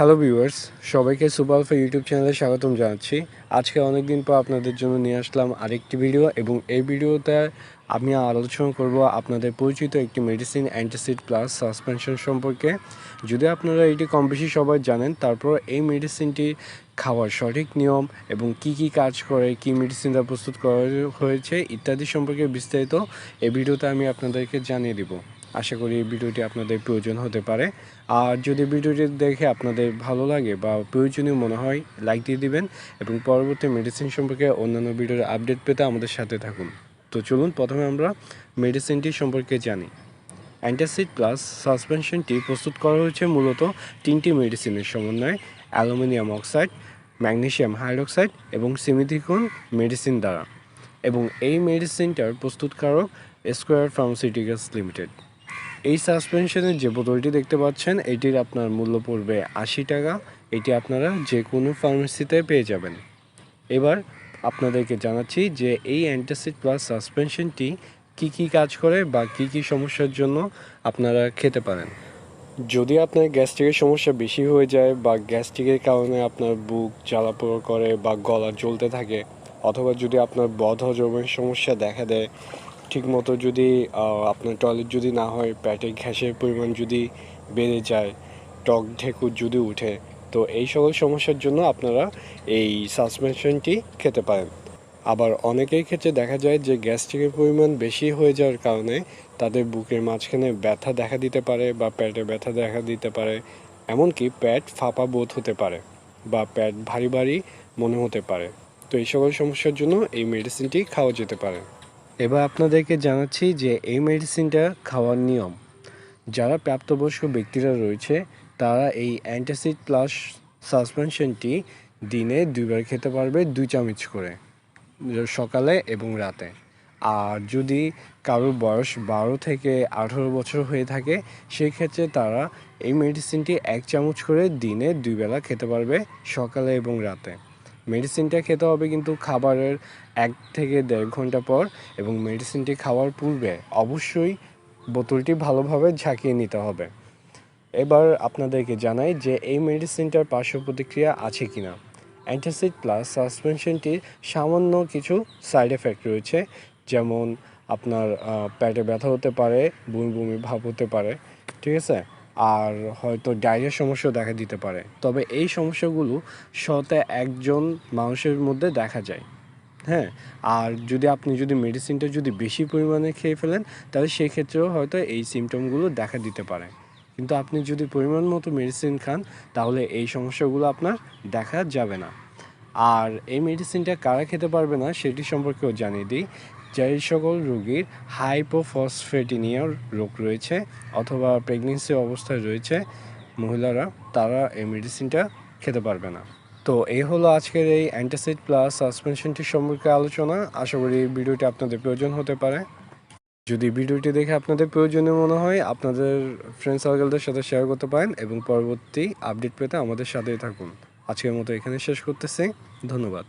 Hello viewers সবাইকে super সুপারফা YouTube চ্যানেলে স্বাগতম জানাচ্ছি। আজকে অনেক দিন পর আপনাদের জন্য নিয়ে আসলাম আরেকটি ভিডিও এবং এই ভিডিওতে আমি আলোচনা করব আপনাদের পরিচিত একটি মেডিসিন অ্যান্টাসিড প্লাস সাসপেনশন সম্পর্কে। যদি আপনারা এটি কম বেশি সবাই জানেন, তারপর এই মেডিসিনটি খাওয়ার সঠিক নিয়ম এবং কি কি কাজ করে, কি মেডিসিনটা প্রস্তুত করা হয়েছে ইত্যাদি সম্পর্কে বিস্তারিত এই ভিডিওতে আমি আপনাদেরকে জানিয়ে দিব। আশা করি এই ভিডিওটি আপনাদের প্রয়োজন হতে পারে। আর যদি ভিডিওটি দেখে আপনাদের ভালো লাগে বা প্রয়োজনীয় মনে হয় লাইক দিয়ে দিবেন এবং পরবর্তী মেডিসিন সম্পর্কে অন্যান্য ভিডিওর আপডেট পেতে আমাদের সাথে থাকুন। তো চলুন প্রথমে আমরা মেডিসিনটি সম্পর্কে জানি। অ্যান্টাসিড প্লাস সাসপেনশনটি প্রস্তুত করা হয়েছে মূলত তিনটি মেডিসিনের সমন্বয়ে অ্যালুমিনিয়াম অক্সাইড ম্যাগনেসিয়াম হাইড্রোক্সাইড এবং সিমিথিকন মেডিসিন দ্বারা। এবং এই মেডিসিনটার প্রস্তুতকারক স্কোয়ার ফার্মাসিউটিক্যালস লিমিটেড। এই সাসপেনশনের যে বোতলটি দেখতে পাচ্ছেন, এটির আপনার মূল্য পড়বে আশি টাকা। এটি আপনারা যে কোনো ফার্মেসিতে পেয়ে যাবেন। এবার আপনাদেরকে জানাচ্ছি যে এই অ্যান্টাসিড প্লাস সাসপেনশনটি কি কি কাজ করে বা কি কি সমস্যার জন্য আপনারা খেতে পারেন। যদি আপনার গ্যাস্ট্রিকের সমস্যা বেশি হয়ে যায় বা গ্যাস্ট্রিকের কারণে আপনার বুক জ্বালাপোড়া করে বা গলা জ্বলতে থাকে অথবা যদি আপনার বদ হজমের সমস্যা দেখা দেয়, ঠিকমতো যদি আপনার টয়লেট যদি না হয় পেটে ঘ্যাসের পরিমাণ যদি বেড়ে যায়, টক ঢেকুর যদি উঠে তো এই সকল সমস্যার জন্য আপনারা এই সাসপেনশনটি খেতে পারেন। আবার অনেকের ক্ষেত্রে দেখা যায় যে গ্যাস্ট্রিকের পরিমাণ বেশি হয়ে যাওয়ার কারণে তাদের বুকের মাঝখানে ব্যথা দেখা দিতে পারে বা পেটে ব্যথা দেখা দিতে পারে, এমনকি পেট ফাঁপা বোধ হতে পারে বা পেট ভারী ভারী মনে হতে পারে। তো এই সকল সমস্যার জন্য এই মেডিসিনটি খাওয়া যেতে পারে। এবার আপনাদেরকে জানাচ্ছি যে এই মেডিসিনটা খাওয়ার নিয়ম। যারা প্রাপ্তবয়স্ক ব্যক্তিরা রয়েছে তারা এই অ্যান্টাসিড প্লাস সাসপেনশনটি দিনে দুইবার খেতে পারবে দুই চামচ করে, সকালে এবং রাতে। আর যদি কারোর বয়স বারো থেকে আঠারো বছর হয়ে থাকে সেই ক্ষেত্রে তারা এই মেডিসিনটি এক চামচ করে দিনে দুই বেলা খেতে পারবে সকালে এবং রাতে। মেডিসিনটা খেতে হবে কিন্তু খাবারের এক থেকে দেড় ঘণ্টা পর এবং মেডিসিনটি খাওয়ার পূর্বে অবশ্যই বোতলটি ভালোভাবে ঝাঁকিয়ে নিতে হবে। এবার আপনাদেরকে জানাই যে এই মেডিসিনটার পার্শ্ব প্রতিক্রিয়া আছে কিনা। অ্যান্টাসিড প্লাস সাসপেনশনটির সামান্য কিছু সাইড এফেক্ট রয়েছে, যেমন আপনার পেটে ব্যথা হতে পারে বমি বমি ভাব হতে পারে, ঠিক আছে? আর হয়তো ডায়রিয়ার সমস্যা দেখা দিতে পারে। তবে এই সমস্যাগুলো শতে একজন মানুষের মধ্যে দেখা যায় হ্যাঁ? আর যদি আপনি যদি মেডিসিনটা যদি বেশি পরিমাণে খেয়ে ফেলেন, তাহলে সেই ক্ষেত্রেও হয়তো এই সিমটমগুলো দেখা দিতে পারে। কিন্তু আপনি যদি পরিমাণ মতো মেডিসিন খান, তাহলে এই সমস্যাগুলো আপনার দেখা যাবে না। আর এই মেডিসিনটা কারা খেতে পারবে না, সেটি সম্পর্কেও জানিয়ে দিই। যেই সকল রোগীর হাইপোফসফেটিনিয়ার রোগ রয়েছে অথবা প্রেগনেন্সি অবস্থায় রয়েছে, মহিলারা তারা এই মেডিসিনটা খেতে পারবে না। তো এই হলো আজকের এই অ্যান্টাসিড প্লাস সাসপেনশনটি সম্পর্কে আলোচনা। আশা করি ভিডিওটি আপনাদের প্রয়োজন হতে পারে। যদি ভিডিওটি দেখে আপনাদের প্রয়োজনীয় মনে হয়, আপনাদের ফ্রেন্ড সার্কেলদের সাথে শেয়ার করতে পারেন এবং পরবর্তী আপডেট পেতে আমাদের সাথেই থাকুন। আজকের মতো এখানে শেষ করতেছি। ধন্যবাদ।